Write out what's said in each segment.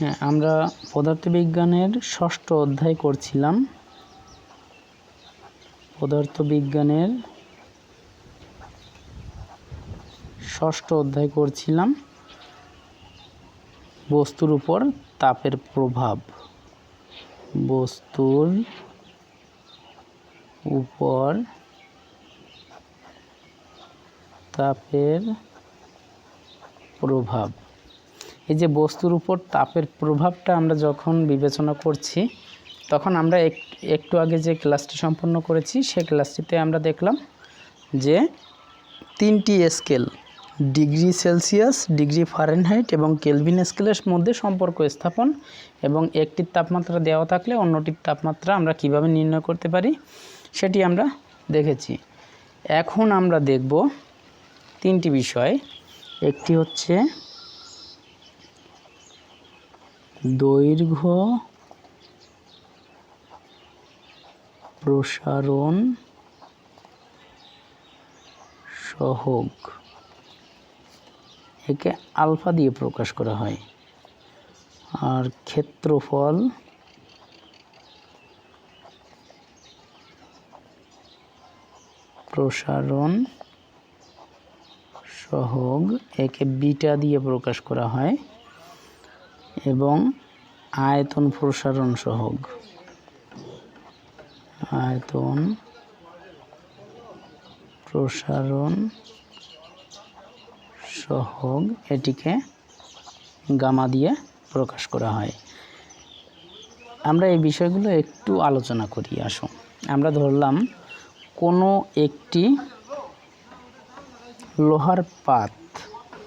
হ্যাঁ আমরা পদার্থবিজ্ঞানের ষষ্ঠ অধ্যায় করছিলাম। পদার্থবিজ্ঞানের ষষ্ঠ অধ্যায় করছিলাম। বস্তুর উপর তাপের প্রভাব। বস্তুর উপর তাপের প্রভাব। এই যে বস্তুর উপর তাপের প্রভাবটা আমরা যখন বিবেচনা করছি, তখন আমরা এক- একটু আগে যে ক্লাসটি সম্পন্ন করেছি সেই ক্লাসটিতে আমরা দেখলাম যে তিনটি scale, degree Celsius, degree Fahrenheit এবং কেলভিন স্কেলের মধ্যে সম্পর্ক স্থাপন এবং একটির তাপমাত্রা দেওয়া থাকলে অন্যটির তাপমাত্রা আমরা কীভাবে নির্ণয় করতে পারি, সেটি আমরা দেখেছি। এখন আমরা দেখব তিনটি বিষয়, একটি হচ্ছে দৈর্ঘ্য, প্রসারণ সহগ। একে আলফা দিয়ে প্রকাশ করা হয়। আর ক্ষেত্রফল প্রসারণ সহগ, একে বিটা দিয়ে প্রকাশ করা হয়। এবং আয়তন প্রসারণ সহগ। আয়তন প্রসারণ সহগ এটিকে গামা দিয়ে প্রকাশ করা হয়। আমরা এই বিষয়গুলো একটু আলোচনা করি, আসুন। আমরা ধরলাম, কোনো একটি লোহার পাত,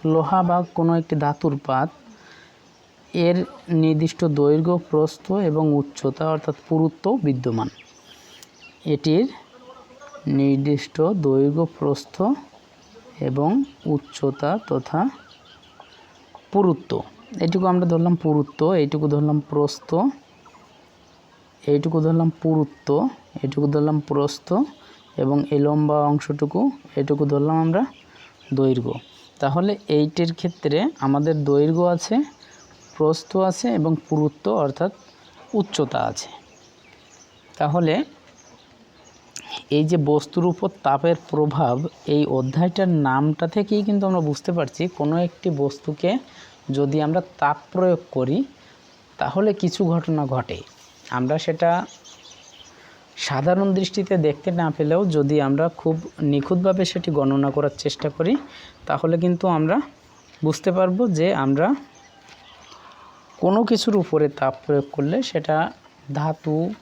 লোহা বা কোনো একটি ধাতুর পাত এর নির্দিষ্ট দৈর্ঘ্য, প্রস্থ এবং উচ্চতা অর্থাৎ পুরুত্ব বিদ্যমান। এটির নির্দিষ্ট দৈর্ঘ্য, প্রস্থ এবং উচ্চতা তথা পুরুত্ব। এটুকু আমরা ধরলাম পুরুত্ব এইটুকু ধরলাম প্রস্থ এইটুকু ধরলাম পুরুত্ব, এটুকু ধরলাম প্রস্থ এবং এই লম্বা অংশটুকু, এটুকু ধরলাম আমরা দৈর্ঘ্য। তাহলে এইটের ক্ষেত্রে আমাদের দৈর্ঘ্য আছে প্রস্থ আছে এবং পুরুত্ব অর্থাৎ উচ্চতা আছে। তাহলে এই যে বস্তুর উপর তাপের প্রভাব, এই অধ্যায়টার নামটা থেকেই কিন্তু আমরা বুঝতে পারছি কোনো একটি বস্তুকে যদি আমরা তাপ প্রয়োগ করি, তাহলে কিছু ঘটনা ঘটে। আমরা সেটা সাধারণ দৃষ্টিতে দেখতে না পেলেও যদি আমরা খুব নিখুঁতভাবে সেটি গণনা করার চেষ্টা করি, তাহলে কিন্তু আমরা বুঝতে পারব যে আমরা কোনো কিছুর উপরে তাপ প্রয়োগ করলে সেটা ধাতু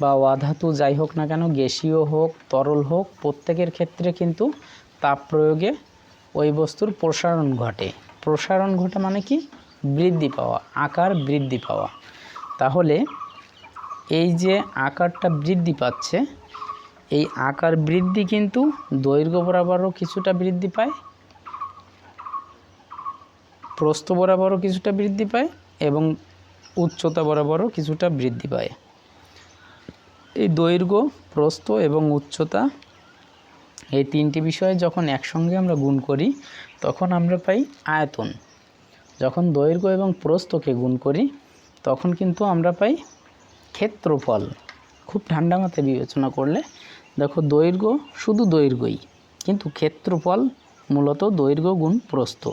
বা অধাতু যাই হোক না কেন, গ্যাসীয় হোক, তরল হোক, প্রত্যেকের ক্ষেত্রে কিন্তু তাপ প্রয়োগে ওই বস্তুর প্রসারণ ঘটে। প্রসারণ ঘটে মানে কি? বৃদ্ধি পাওয়া, আকার বৃদ্ধি পাওয়া। তাহলে এই যে আকারটা বৃদ্ধি পাচ্ছে, এই আকার বৃদ্ধি কিন্তু দৈর্ঘ্য বরাবরও কিছুটা বৃদ্ধি পায়, প্রস্থ বরাবরও কিছুটা বৃদ্ধি পায় এবং উচ্চতা বরাবরও কিছুটা বৃদ্ধি পায়। এই দৈর্ঘ্য, প্রস্থ এবং উচ্চতা এই তিনটি বিষয়ে যখন একসঙ্গে আমরা গুণ করি, তখন আমরা পাই আয়তন। যখন দৈর্ঘ্য এবং প্রস্থকে গুণ করি, তখন কিন্তু আমরা পাই ক্ষেত্রফল। খুব ঠান্ডা মাথায় বিবেচনা করলে, দেখো দৈর্ঘ্য শুধু দৈর্ঘ্যই, কিন্তু ক্ষেত্রফল মূলত দৈর্ঘ্য গুণ প্রস্থ।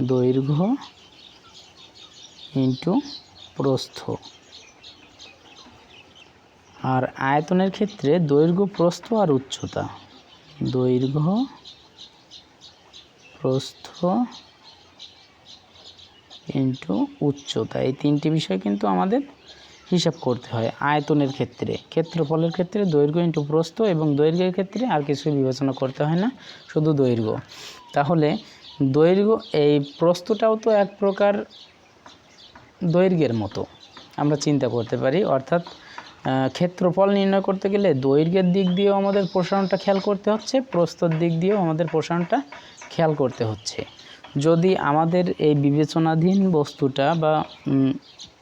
দৈর্ঘ্য ইন্টু প্রস্থ। আর আয়তনের ক্ষেত্রে দৈর্ঘ্য, প্রস্থ আর উচ্চতা। দৈর্ঘ্য, প্রস্থ ইন্টু উচ্চতা। এই তিনটি বিষয় কিন্তু আমাদের হিসাব করতে হয় আয়তনের ক্ষেত্রে। ক্ষেত্রফলের ক্ষেত্রে দৈর্ঘ্য ইন্টু প্রস্থ এবং দৈর্ঘ্যের ক্ষেত্রে আর কিছু বিবেচনা করতে হয় না, শুধু দৈর্ঘ্য। তাহলে দৈর্ঘ্য, এই প্রস্থটাও তো এক প্রকার দৈর্ঘ্যের মতো। আমরা চিন্তা করতে পারি, অর্থাৎ ক্ষেত্রফল নির্ণয় করতে গেলে দৈর্ঘ্যের দিক দিয়েও আমাদের প্রসারণটা খেয়াল করতে হচ্ছে, প্রস্থর দিক দিয়েও আমাদের প্রসারণটা খেয়াল করতে হচ্ছে। যদি আমাদের এই বিবেচনাধীন বস্তুটা বা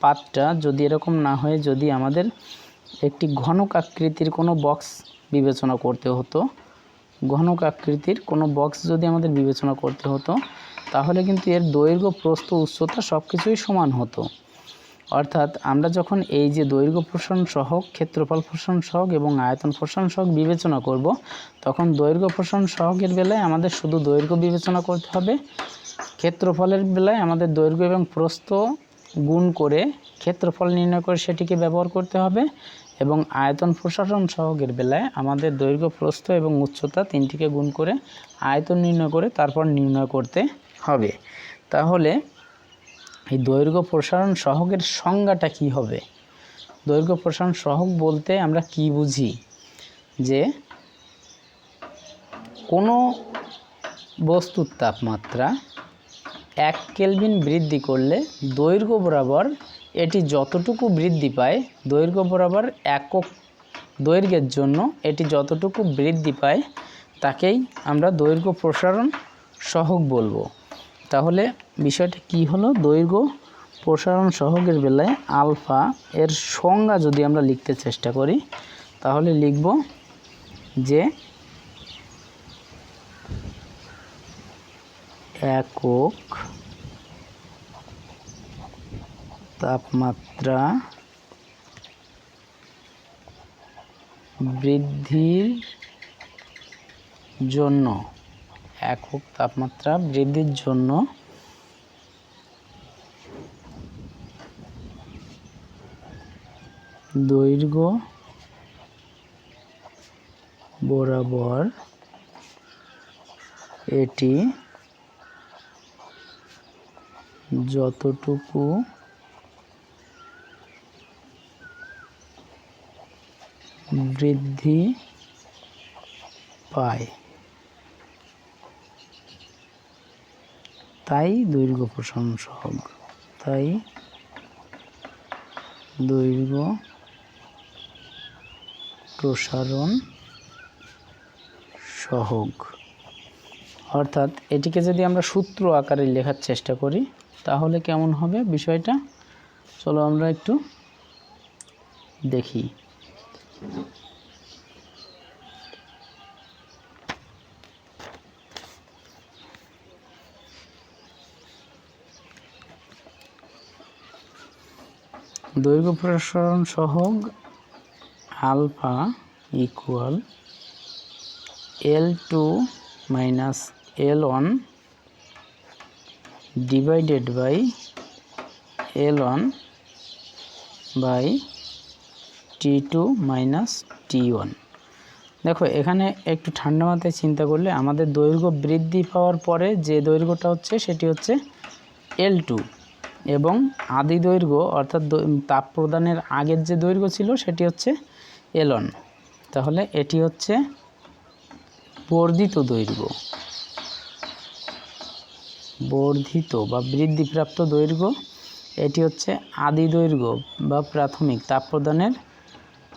পাতটা যদি এরকম না হয়ে যদি আমাদের একটি ঘনক আকৃতির কোনো বক্স বিবেচনা করতে হতো, ঘনক আকৃতির কোনো বক্স যদি আমাদের বিবেচনা করতে হতো তাহলে কিন্তু এর দৈর্ঘ্য, প্রস্থ, উচ্চতা সব কিছুই সমান হতো। অর্থাৎ আমরা যখন এই যে দৈর্ঘ্য, প্রসারণ সহক ক্ষেত্রফল প্রসারণ সহক এবং আয়তন প্রসারণ সহক বিবেচনা করব, তখন দৈর্ঘ্য প্রসারণ সহকের বেলায় আমাদের শুধু দৈর্ঘ্য বিবেচনা করতে হবে। ক্ষেত্রফলের বেলায় আমাদের দৈর্ঘ্য এবং প্রস্থ গুণ করে ক্ষেত্রফল নির্ণয় করে সেটিকে ব্যবহার করতে হবে এবং আয়তন প্রসারণ সহকের বেলায় আমাদের দৈর্ঘ্য, প্রস্থ এবং উচ্চতা তিনটিকে গুণ করে আয়তন নির্ণয় করে তারপর নির্ণয় করতে হবে। তাহলে এই দৈর্ঘ্য প্রসারণ সহকের সংজ্ঞাটা কি হবে? দৈর্ঘ্য প্রসারণ সহক বলতে আমরা কি বুঝি? যে কোনো বস্তুর তাপমাত্রা এক কেলভিন বৃদ্ধি করলে দৈর্ঘ্য বরাবর এটি যতটুকু বৃদ্ধি পায়, দৈর্ঘ্য বরাবর একক দৈর্ঘ্যের জন্য এটি যতটুকু বৃদ্ধি পায়, তাকেই আমরা দৈর্ঘ্য প্রসারণ সহক বলব। তাহলে বিষয়টা কি হলো? দৈর্ঘ্য প্রসারণ সহকের বেলায় আলফা এর সংজ্ঞা যদি আমরা লিখতে চেষ্টা করি, তাহলে লিখব যে একক তাপমাত্রা বৃদ্ধির জন্য একক তাপমাত্রা বৃদ্ধির জন্য। দৈর্ঘ্য বরাবর এটি যতটুকু বৃদ্ধি পায়। তাই দৈর্ঘ্য সহগ। তাই দৈর্ঘ্য প্রসারণ সহগ। অর্থাৎ এটিকে যদি আমরা সূত্র আকারে লেখার চেষ্টা করি, তাহলে কেমন হবে বিষয়টা? চলো আমরা একটু দেখি। দৈর্ঘ্য প্রসারণ সহগ alpha equal L two minus L one divided by L one by T two minus T one দেখো, এখানে একটু ঠান্ডা মাথায় চিন্তা করলে আমাদের দৈর্ঘ্য বৃদ্ধি পাওয়ার পরে যে দৈর্ঘ্যটা হচ্ছে, সেটি হচ্ছে এল টু এবং আদি দৈর্ঘ্য, অর্থাৎ তাপ প্রদানের আগের যে দৈর্ঘ্য ছিল সেটি হচ্ছে এলন। তাহলে এটি হচ্ছে বর্ধিত দৈর্ঘ্য। বর্ধিত বা বৃদ্ধিপ্রাপ্ত দৈর্ঘ্য, এটি হচ্ছে আদি দৈর্ঘ্য বা প্রাথমিক তাপ প্রদানের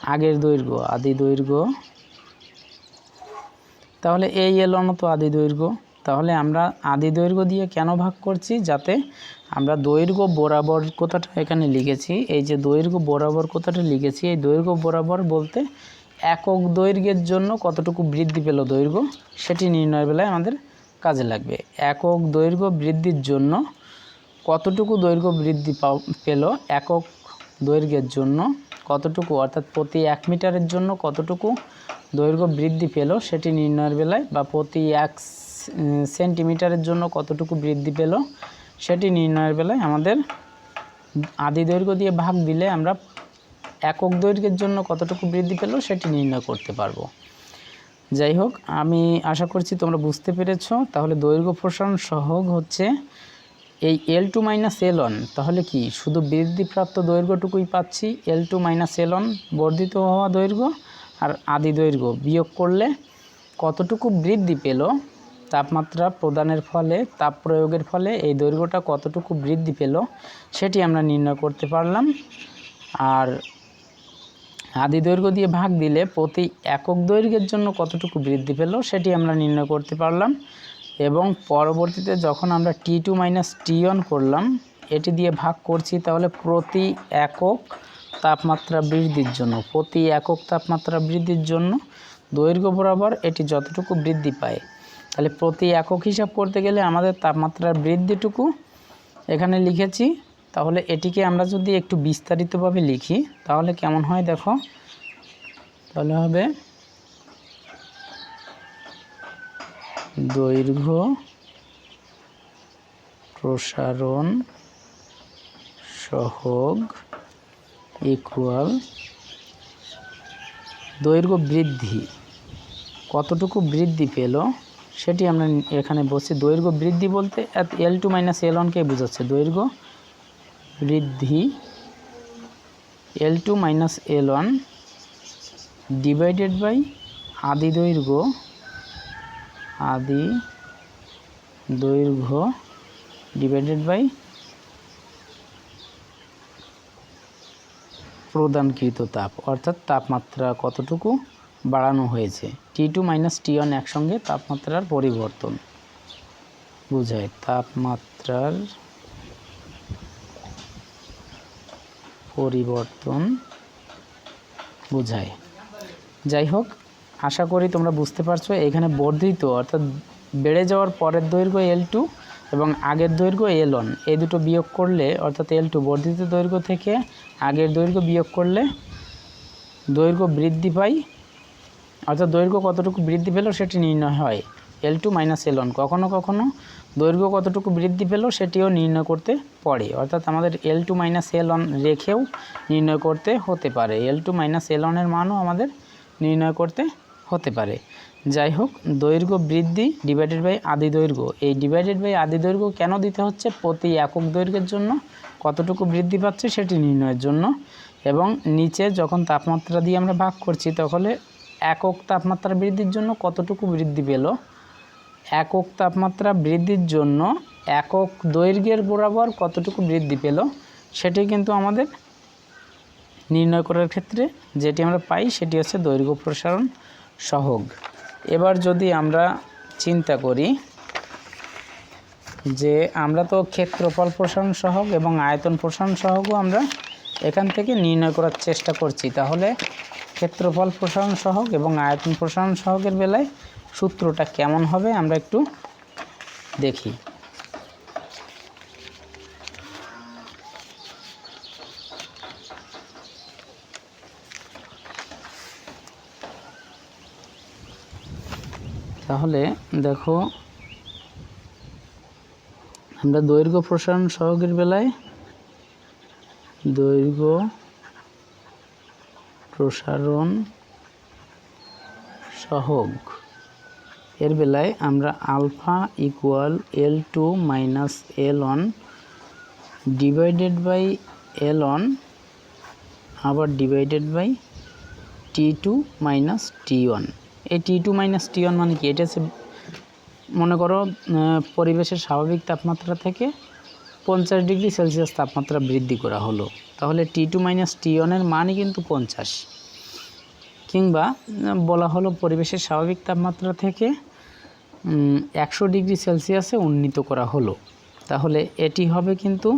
আগের দৈর্ঘ্য, আদি দৈর্ঘ্য। তাহলে এই এলো তো আদি দৈর্ঘ্য। তাহলে আমরা আদি দৈর্ঘ্য দিয়ে কেন ভাগ করছি? যাতে আমরা দৈর্ঘ্য বরাবর কথাটা এখানে লিখেছি। এই যে দৈর্ঘ্য বরাবর কথাটা লিখেছি, এই দৈর্ঘ্য বরাবর বলতে একক দৈর্ঘ্যের জন্য কতটুকু বৃদ্ধি পেল দৈর্ঘ্য, সেটি নির্ণয় বেলায় আমাদের কাজে লাগবে। একক দৈর্ঘ্য বৃদ্ধির জন্য কতটুকু দৈর্ঘ্য বৃদ্ধি পেল, একক দৈর্ঘ্যের জন্য কতটুকু, অর্থাৎ প্রতি এক মিটারের জন্য কতটুকু দৈর্ঘ্য বৃদ্ধি পেল, সেটি নির্ণয়ের বেলায় বা প্রতি এক সেন্টিমিটারের জন্য কতটুকু বৃদ্ধি পেল সেটি নির্ণয়ের বেলায় আমাদের আদি দৈর্ঘ্য দিয়ে ভাগ দিলে আমরা একক দৈর্ঘ্যের জন্য কতটুকু বৃদ্ধি পেল সেটি নির্ণয় করতে পারব। যাই হোক, আমি আশা করছি তোমরা বুঝতে পেরেছ। তাহলে দৈর্ঘ্য প্রসারণ সহগ হচ্ছে এই এল টু মাইনাস এল তাহলে কি? শুধু বৃদ্ধিপ্রাপ্ত দৈর্ঘ্যটুকুই পাচ্ছি এল টু মাইনাস এল বর্ধিত হওয়া দৈর্ঘ্য আর আদি দৈর্ঘ্য বিয়োগ করলে কতটুকু বৃদ্ধি পেল তাপমাত্রা প্রদানের ফলে, তাপ প্রয়োগের ফলে এই দৈর্ঘ্যটা কতটুকু বৃদ্ধি পেল সেটি আমরা নির্ণয় করতে পারলাম। আর আদি দৈর্ঘ্য দিয়ে ভাগ দিলে প্রতি একক দৈর্ঘ্যের জন্য কতটুকু বৃদ্ধি পেল সেটি আমরা নির্ণয় করতে পারলাম এবং পরবর্তীতে যখন আমরা T two minus T one করলাম, এটি দিয়ে ভাগ করছি তাহলে প্রতি একক তাপমাত্রা বৃদ্ধির জন্য, প্রতি একক তাপমাত্রা বৃদ্ধির জন্য দৈর্ঘ্য বরাবর এটি যতটুকু বৃদ্ধি পায়। তাহলে প্রতি একক হিসাব করতে গেলে আমাদের তাপমাত্রার বৃদ্ধিটুকু এখানে লিখেছি। তাহলে এটিকে আমরা যদি একটু বিস্তারিতভাবে লিখি, তাহলে কেমন হয় দেখো। তাহলে হবে দৈর্ঘ্য প্রসারণ সহগ ইকুয়াল দৈর্ঘ্য বৃদ্ধি। কতটুকু বৃদ্ধি পেল? সেটি আমরা এখানে বসছি দৈর্ঘ্য বৃদ্ধি বলতে এল টু মাইনাস এল ওয়ানকে বোঝাচ্ছে। দৈর্ঘ্য বৃদ্ধি L two minus L one divided by আদি দৈর্ঘ্য আদি দৈর্ঘ্য ডিভাইডেড বাই প্রদানকৃত তাপ, অর্থাৎ তাপমাত্রা কতটুকু? বাড়ানো হয়েছে। T two minus T one একসঙ্গে তাপমাত্রার পরিবর্তন। বোঝায় তাপমাত্রার পরিবর্তন। বোঝায়। যাই হোক, আশা করি তোমরা বুঝতে পারছ, এখানে বর্ধিত অর্থাৎ বেড়ে যাওয়ার পরের দৈর্ঘ্য এল টু এবং আগের দৈর্ঘ্য এল ওয়ান এই দুটো বিয়োগ করলে অর্থাৎ এল টু বর্ধিত দৈর্ঘ্য থেকে আগের দৈর্ঘ্য বিয়োগ করলে দৈর্ঘ্য বৃদ্ধি পাই অর্থাৎ দৈর্ঘ্য কতটুকু বৃদ্ধি পেল সেটি নির্ণয় হয়। L two minus L one কখনও কখনও দৈর্ঘ্য কতটুকু বৃদ্ধি পেল সেটিও নির্ণয় করতে পড়ে অর্থাৎ আমাদের L two minus L one রেখেও নির্ণয় করতে হতে পারে। এল টু মাইনাস এল ওয়ানের মানও আমাদের নির্ণয় করতে হতে পারে। যাই হোক, দৈর্ঘ্য বৃদ্ধি ডিভাইডেড বাই আদি দৈর্ঘ্য। এই ডিভাইডেড বাই আদি দৈর্ঘ্য কেন দিতে হচ্ছে? প্রতি একক দৈর্ঘ্যের জন্য কতটুকু বৃদ্ধি পাচ্ছে সেটি নির্ণয়ের জন্য। এবং নিচে যখন তাপমাত্রা দিয়ে আমরা ভাগ করছি তাহলে একক তাপমাত্রা বৃদ্ধির জন্য কতটুকু বৃদ্ধি পেল? একক তাপমাত্রা বৃদ্ধির জন্য একক দৈর্ঘ্যের বরাবর কতটুকু বৃদ্ধি পেল সেটি কিন্তু আমাদের নির্ণয় করার ক্ষেত্রে যেটি আমরা পাই সেটি হচ্ছে দৈর্ঘ্য প্রসারণ সহগ। এবার যদি আমরা চিন্তা করি যে আমরা তো ক্ষেত্রফল প্রসারণ সহগ এবং আয়তন প্রসারণ সহগও আমরা এখান থেকে নির্ণয় করার চেষ্টা করছি, তাহলে ক্ষেত্রফল প্রসারণ সহগ এবং আয়তন প্রসারণ সহগের বেলায় সূত্রটা কেমন হবে আমরা একটু দেখি। তাহলে দেখো, আমরা দৈর্ঘ্য প্রসারণ সহগের বেলায় দৈর্ঘ্য প্রসারণ সহগ। এর বেলায় আমরা alpha equal L two minus L one divided by L one আবার divided by T two minus T one এই T two minus T one মানে কি? এটা হচ্ছে, মনে করো পরিবেশের স্বাভাবিক তাপমাত্রা থেকে পঞ্চাশ ডিগ্রি সেলসিয়াস তাপমাত্রা বৃদ্ধি করা হলো। তাহলে টি টু মাইনাস টি ওয়ানের মানই কিন্তু পঞ্চাশ। কিংবা বলা হলো পরিবেশের স্বাভাবিক তাপমাত্রা থেকে একশো ডিগ্রি সেলসিয়াসে উন্নীত করা হলো। তাহলে এটি হবে কিন্তু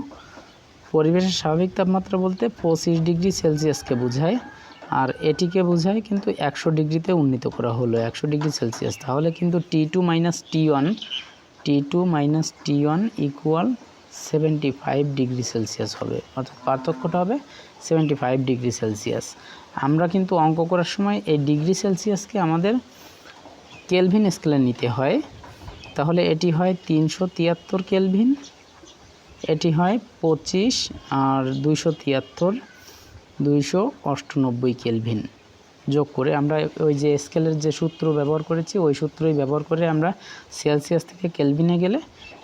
পরিবেশের স্বাভাবিক তাপমাত্রা বলতে পঁচিশ ডিগ্রি সেলসিয়াসকে বোঝায়, আর এটিকে বোঝায় কিন্তু একশো ডিগ্রিতে উন্নীত করা হলো, একশো ডিগ্রি সেলসিয়াস। তাহলে কিন্তু T two minus T one T two minus T one equal seventy five degree Celsius হবে। অর্থাৎ পার্থক্যটা হবে সেভেন্টি ফাইভ ডিগ্রি সেলসিয়াস। আমরা কিন্তু অঙ্ক করার সময় এই ডিগ্রি সেলসিয়াসকে আমাদের কেলভিন স্কেলে নিতে হয়। তাহলে এটি হয় তিনশো তিয়াত্তর কেলভিন, এটি হয় পঁচিশ আর দুইশো তিয়াত্তর, দুইশো অষ্টানব্বই কেলভিন। যোগ করে আমরা ওই যে স্কেলের যে সূত্র ব্যবহার করেছি, ওই সূত্রই ব্যবহার করে আমরা সেলসিয়াস থেকে কেলভিনে গেলে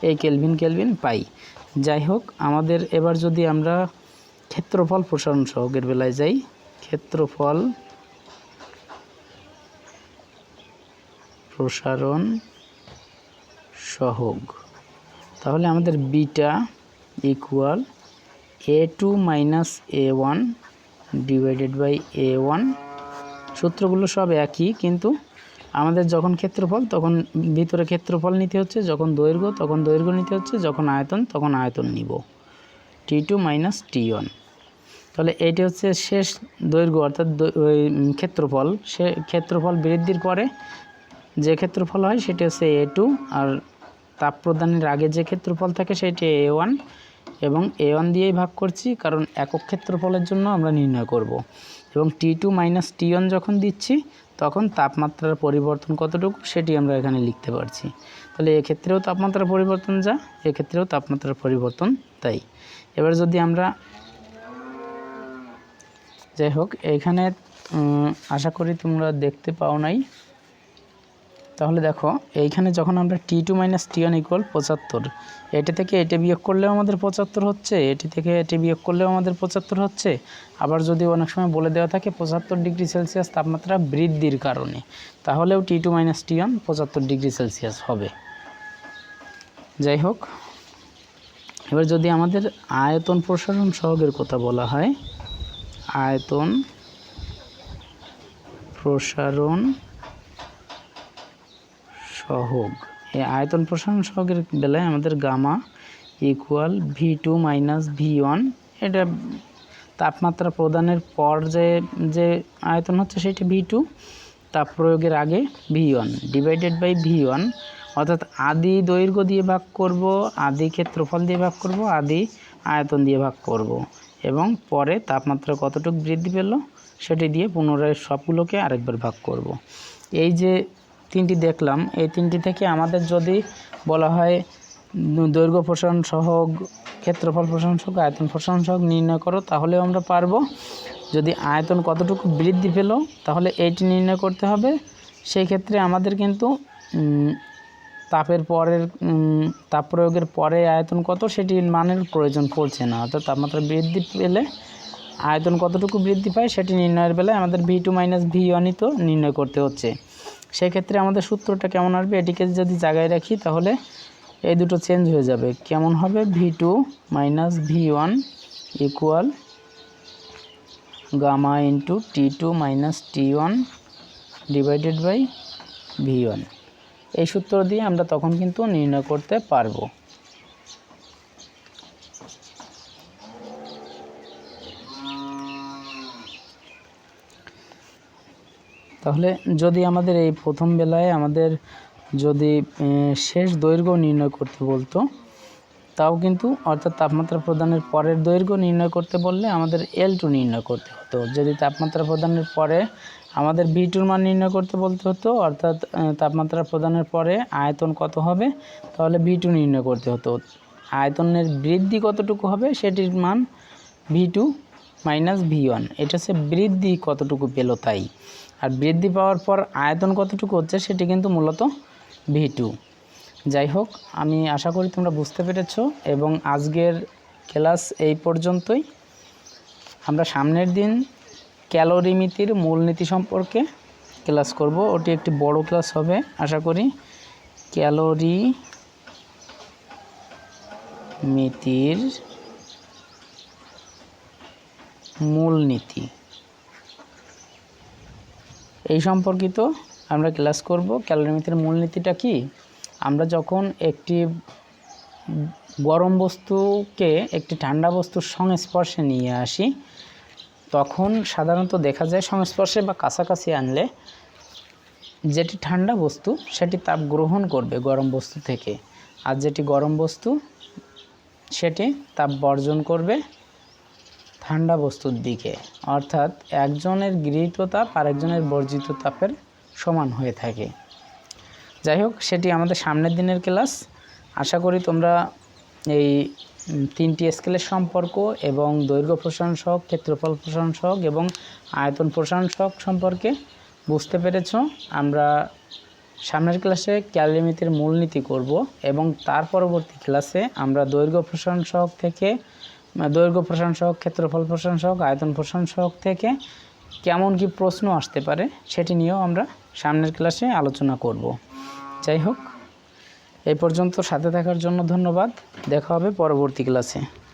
এই কেলভিন কেলভিন পাই। যাই হোক আমাদের এবার যদি আমরা ক্ষেত্রফল প্রসারণ সহগের বেলায় যাই। ক্ষেত্রফল প্রসারণ সহগ। তাহলে আমাদের beta equal A two minus A one divided by A one সূত্রগুলো সব একই, কিন্তু আমাদের যখন ক্ষেত্রফল, তখন ভিতরে ক্ষেত্রফল নিতে হচ্ছে, যখন দৈর্ঘ্য, তখন দৈর্ঘ্য নিতে হচ্ছে, যখন আয়তন, তখন আয়তন নিব। T two minus T one তাহলে এটি হচ্ছে শেষ দৈর্ঘ্য, অর্থাৎ ওই ক্ষেত্রফল। সে ক্ষেত্রফল বৃদ্ধির পরে যে ক্ষেত্রফল হয়, সেটি হচ্ছে এ টু আর তাপ প্রদানের আগে যে ক্ষেত্রফল থাকে, সেটি এ ওয়ান এবং এ ওয়ান দিয়েই ভাগ করছি, কারণ একক ক্ষেত্রফলের জন্য আমরা নির্ণয় করব। এবং T two minus T one যখন দিচ্ছি তখন তাপমাত্রার পরিবর্তন কতটুকু সেটি আমরা এখানে লিখতে পারছি। তাহলে এক্ষেত্রেও তাপমাত্রার পরিবর্তন যা, এক্ষেত্রেও তাপমাত্রার পরিবর্তন তাই। এবার যদি আমরা যাই হোক, এখানে আশা করি তোমরা দেখতে পাও নাই। তাহলে দেখো, এইখানে যখন আমরা T two minus T one equal পঁচাত্তর, এটা থেকে এটা বিয়োগ করলেও আমাদের পঁচাত্তর হচ্ছে, এটি থেকে এটি বিয়োগ করলেও আমাদের পঁচাত্তর হচ্ছে। আবার যদি অনেক সময় বলে দেওয়া থাকে পঁচাত্তর ডিগ্রি সেলসিয়াস তাপমাত্রা বৃদ্ধির কারণে, তাহলেও T two minus T one পঁচাত্তর ডিগ্রি সেলসিয়াস হবে। যাই হোক, এবার যদি আমাদের আয়তন প্রসারণ সহগের কথা বলা হয়, আয়তন প্রসারণ সহগ। এই আয়তন প্রসারণ সহগের বেলায় আমাদের gamma equal V two minus V one এটা তাপমাত্রা প্রদানের পর যে যে আয়তন হচ্ছে সেটি ভি টু তাপ প্রয়োগের আগে V one divided by V one অর্থাৎ আদি দৈর্ঘ্য দিয়ে ভাগ করব, আদি ক্ষেত্রফল দিয়ে ভাগ করব, আদি আয়তন দিয়ে ভাগ করব। এবং পরে তাপমাত্রা কতটুকু বৃদ্ধি পেল, সেটি দিয়ে পুনরায় সবগুলোকে আরেকবার ভাগ করব। এই যে তিনটি দেখলাম। এই তিনটি থেকে আমাদের যদি বলা হয় দৈর্ঘ্য প্রসারণ সহগ, ক্ষেত্রফল প্রসারণ সহগ, আয়তন প্রসারণ সহগ নির্ণয় করো, তাহলেও আমরা পারব। যদি আয়তন কতটুকু বৃদ্ধি পেল, তাহলে এইটি নির্ণয় করতে হবে। সেই ক্ষেত্রে আমাদের কিন্তু তাপের পরের তাপ প্রয়োগের পরে আয়তন কত, সেটির মানের প্রয়োজন পড়ছে না। অর্থাৎ তাপমাত্রা বৃদ্ধি পেলে, আয়তন কতটুকু বৃদ্ধি পায়, সেটি নির্ণয়ের বেলায় আমাদের ভি টু মাইনাস ভি ওয়ানই তো নির্ণয় করতে হচ্ছে। সেক্ষেত্রে আমাদের সূত্রটা কেমন আসবে? এটিকে যদি জায়গায় রাখি, তাহলে এই দুটো চেঞ্জ হয়ে যাবে। কেমন হবে? V two minus V one equal gamma into T two minus T one divided by V one এই সূত্র দিয়ে আমরা তখন কিন্তু নির্ণয় করতে পারব। তাহলে যদি আমাদের এই প্রথম বেলায় আমাদের যদি শেষ দৈর্ঘ্য নির্ণয় করতে বলতো, তাও কিন্তু অর্থাৎ তাপমাত্রা প্রদানের পরের দৈর্ঘ্য নির্ণয় করতে বললে আমাদের এল টু নির্ণয় করতে হতো। যদি তাপমাত্রা প্রদানের পরে আমাদের ভি টুর মান নির্ণয় করতে বলতে হতো, অর্থাৎ তাপমাত্রা প্রদানের পরে আয়তন কত হবে, তাহলে ভি টু নির্ণয় করতে হতো। আয়তনের বৃদ্ধি কতটুকু হবে, সেটির মান V two minus V one এটা হচ্ছে বৃদ্ধি কতটুকু পেল তাই। আর বৃদ্ধি পাওয়ার পর আয়তন কতটুকু হচ্ছে সেটি কিন্তু মূলত ভি টু। যাই হোক, আমি আশা করি তোমরা বুঝতে পেরেছ এবং আজকের ক্লাস এই পর্যন্তই। আমরা সামনের দিন ক্যালোরিমিতির মূলনীতি সম্পর্কে ক্লাস করব। ওটি একটি বড় ক্লাস হবে, আশা করি। ক্যালোরি মিতির মূলনীতি এই সম্পর্কিত আমরা ক্লাস করব। ক্যালোরিমিতির মূলনীতিটা কি? আমরা যখন একটি গরম বস্তুকে একটি ঠান্ডা বস্তুর সংস্পর্শে নিয়ে আসি, তখন সাধারণত দেখা যায় সংস্পর্শে বা কাছাকাছি আনলে যেটি ঠান্ডা বস্তু সেটি তাপ গ্রহণ করবে গরম বস্তু থেকে। আর যেটি গরম বস্তু, সেটি তাপ বর্জন করবে ঠান্ডা বস্তুর দিকে। অর্থাৎ একজনের গৃহীত তাপ আরেকজনের বর্জিত তাপের সমান হয়ে থাকে। যাই হোক, সেটি আমাদের সামনের দিনের ক্লাস। আশা করি তোমরা এই তিনটি স্কেলের সম্পর্ক এবং দৈর্ঘ্য প্রসারণ সহগ ক্ষেত্রফল প্রসারণ সহগ এবং আয়তন প্রসারণ সহগ সম্পর্কে বুঝতে পেরেছ। আমরা সামনের ক্লাসে ক্যালোরিমিতির মূলনীতি করব এবং তার পরবর্তী ক্লাসে আমরা দৈর্ঘ্য প্রসারণ সহগ থেকে দৈর্ঘ্য প্রশাসক ক্ষেত্রফল প্রশাসক আয়তন প্রশাসক থেকে কেমন কি প্রশ্ন আসতে পারে সেটি নিয়েও আমরা সামনের ক্লাসে আলোচনা করব। যাই হোক, এই পর্যন্ত সাথে থাকার জন্য ধন্যবাদ। দেখা হবে পরবর্তী ক্লাসে।